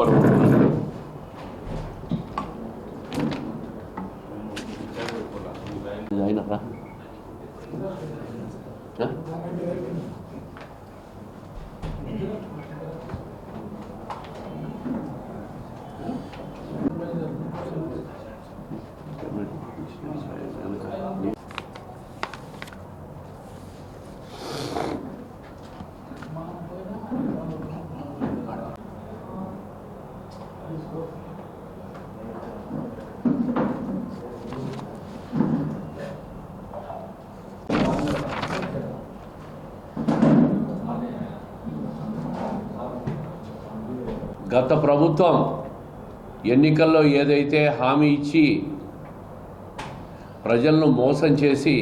걸어오고 Ahí nos da. ¿Eh? గత ప్రభుత్వం ఎన్నికల్లో ఏదైతే హామీ ఇచ్చి ప్రజలను మోసం చేసి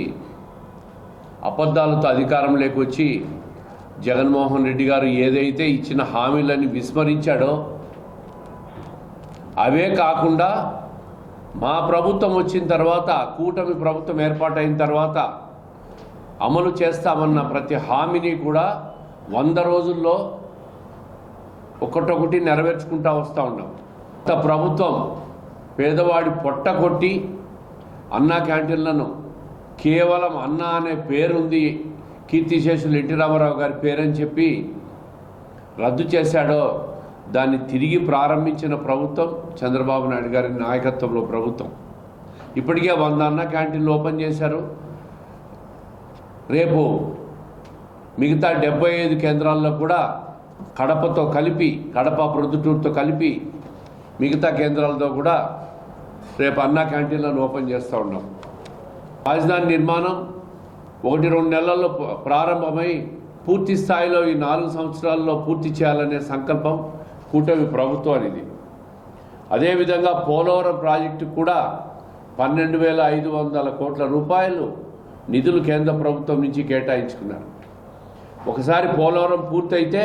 అబద్ధాలతో అధికారంలోకి వచ్చి జగన్మోహన్ రెడ్డి గారు ఏదైతే ఇచ్చిన హామీలని విస్మరించాడో అవే కాకుండా మా ప్రభుత్వం వచ్చిన తర్వాత కూటమి ప్రభుత్వం ఏర్పాటైన తర్వాత అమలు చేస్తామన్న ప్రతి హామీని కూడా వంద రోజుల్లో ఒకటొకటి నెరవేర్చుకుంటా వస్తూ ఉన్నాం. గత ప్రభుత్వం పేదవాడి పొట్ట కొట్టి అన్నా క్యాంటీన్లను కేవలం అన్నా అనే పేరుంది. కీర్తిశేషులు ఎన్టీ రామారావు గారి పేరని చెప్పి రద్దు చేశాడో దాన్ని తిరిగి ప్రారంభించిన ప్రభుత్వం చంద్రబాబు నాయుడు గారి నాయకత్వంలో ప్రభుత్వం. ఇప్పటికే వంద అన్న క్యాంటీన్లు ఓపెన్ చేశారు. రేపు మిగతా డెబ్బై ఐదు కేంద్రాల్లో కూడా కడపతో కలిపి కడప ప్రొద్దుటూరుతో కలిపి మిగతా కేంద్రాలతో కూడా రేపు అన్నా క్యాంటీన్లను ఓపెన్ చేస్తూ ఉన్నాం. రాజధాని నిర్మాణం ఒకటి రెండు నెలల్లో ప్రారంభమై పూర్తి స్థాయిలో ఈ నాలుగు సంవత్సరాల్లో పూర్తి చేయాలనే సంకల్పం కూటమి ప్రభుత్వానిది అదేవిధంగా పోలవరం ప్రాజెక్టు కూడా పన్నెండు వేల ఐదు వందల కోట్ల రూపాయలు నిధులు కేంద్ర ప్రభుత్వం నుంచి కేటాయించుకున్నారు. ఒకసారి పోలవరం పూర్తయితే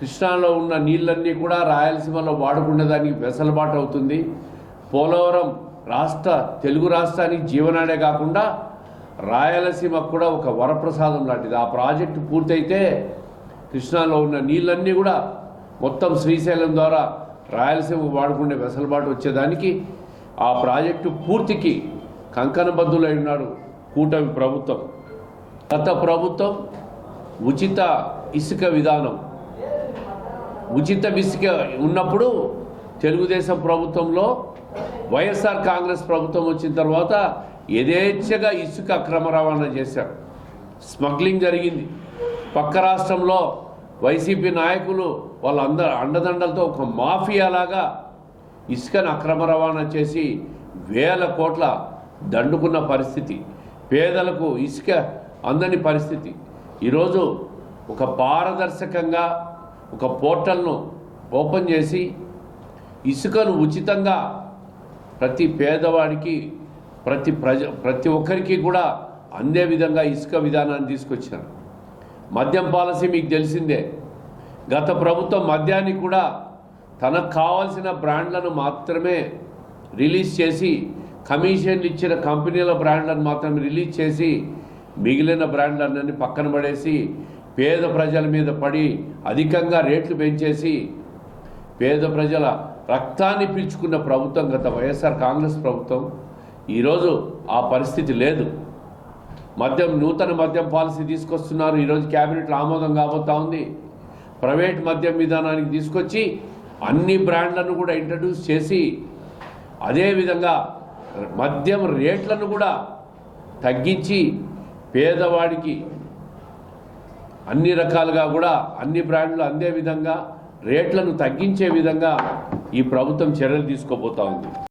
కృష్ణాలో ఉన్న నీళ్ళన్నీ కూడా రాయలసీమలో వాడుకునేదానికి వెసలుబాటు అవుతుంది. పోలవరం రాష్ట్ర తెలుగు రాష్ట్రానికి జీవనాడే కాకుండా రాయలసీమకు కూడా ఒక వరప్రసాదం లాంటిది. ఆ ప్రాజెక్టు పూర్తయితే కృష్ణాలో ఉన్న నీళ్ళన్నీ కూడా మొత్తం శ్రీశైలం ద్వారా రాయలసీమకు వాడుకునే వెసలుబాటు వచ్చేదానికి ఆ ప్రాజెక్టు పూర్తికి కంకణబద్ధులై ఉన్నాడు కూటమి ప్రభుత్వం. గత ప్రభుత్వం ఉచిత ఇసుక విధానం ఉచిత ఇసుక ఉన్నప్పుడు తెలుగుదేశం ప్రభుత్వంలో వైఎస్ఆర్ కాంగ్రెస్ ప్రభుత్వం వచ్చిన తర్వాత యథేచ్ఛగా ఇసుక అక్రమ రవాణా చేశారు. స్మగ్లింగ్ జరిగింది. పక్క రాష్ట్రంలో వైసీపీ నాయకులు వాళ్ళందరూ అండదండలతో ఒక మాఫియాలాగా ఇసుకను అక్రమ రవాణా చేసి వేల కోట్ల దండుకున్న పరిస్థితి. పేదలకు ఇసుక అందని పరిస్థితి. ఈరోజు ఒక పారదర్శకంగా ఒక పోర్టల్ను ఓపెన్ చేసి ఇసుకను ఉచితంగా ప్రతి పేదవాడికి ప్రతి ప్రజ ప్రతి ఒక్కరికి కూడా అందే విధంగా ఇసుక విధానాన్ని తీసుకొచ్చారు మద్యం పాలసీ మీకు తెలిసిందే. గత ప్రభుత్వం మద్యాన్ని కూడా తనకు కావాల్సిన బ్రాండ్లను మాత్రమే రిలీజ్ చేసి కమిషన్లు ఇచ్చిన కంపెనీల బ్రాండ్లను మాత్రమే రిలీజ్ చేసి మిగిలిన బ్రాండ్లన్నీ పక్కన పడేసి పేద ప్రజల మీద పడి అధికంగా రేట్లు పెంచేసి పేద ప్రజల రక్తాన్ని పీల్చుకున్న ప్రభుత్వం గత వైఎస్ఆర్ కాంగ్రెస్ ప్రభుత్వం ఈరోజు ఆ పరిస్థితి లేదు. మద్యం నూతన మద్యం పాలసీ తీసుకొస్తున్నారు. ఈరోజు క్యాబినెట్లో ఆమోదం కాబోతా ఉంది. ప్రైవేట్ మద్యం విధానానికి తీసుకొచ్చి అన్ని బ్రాండ్లను కూడా ఇంట్రడ్యూస్ చేసి అదేవిధంగా మద్యం రేట్లను కూడా తగ్గించి పేదవాడికి అన్ని రకాలుగా కూడా అన్ని బ్రాండ్లు అందే విధంగా రేట్లను తగ్గించే విధంగా ఈ ప్రభుత్వం చర్యలు తీసుకోబోతా ఉంది.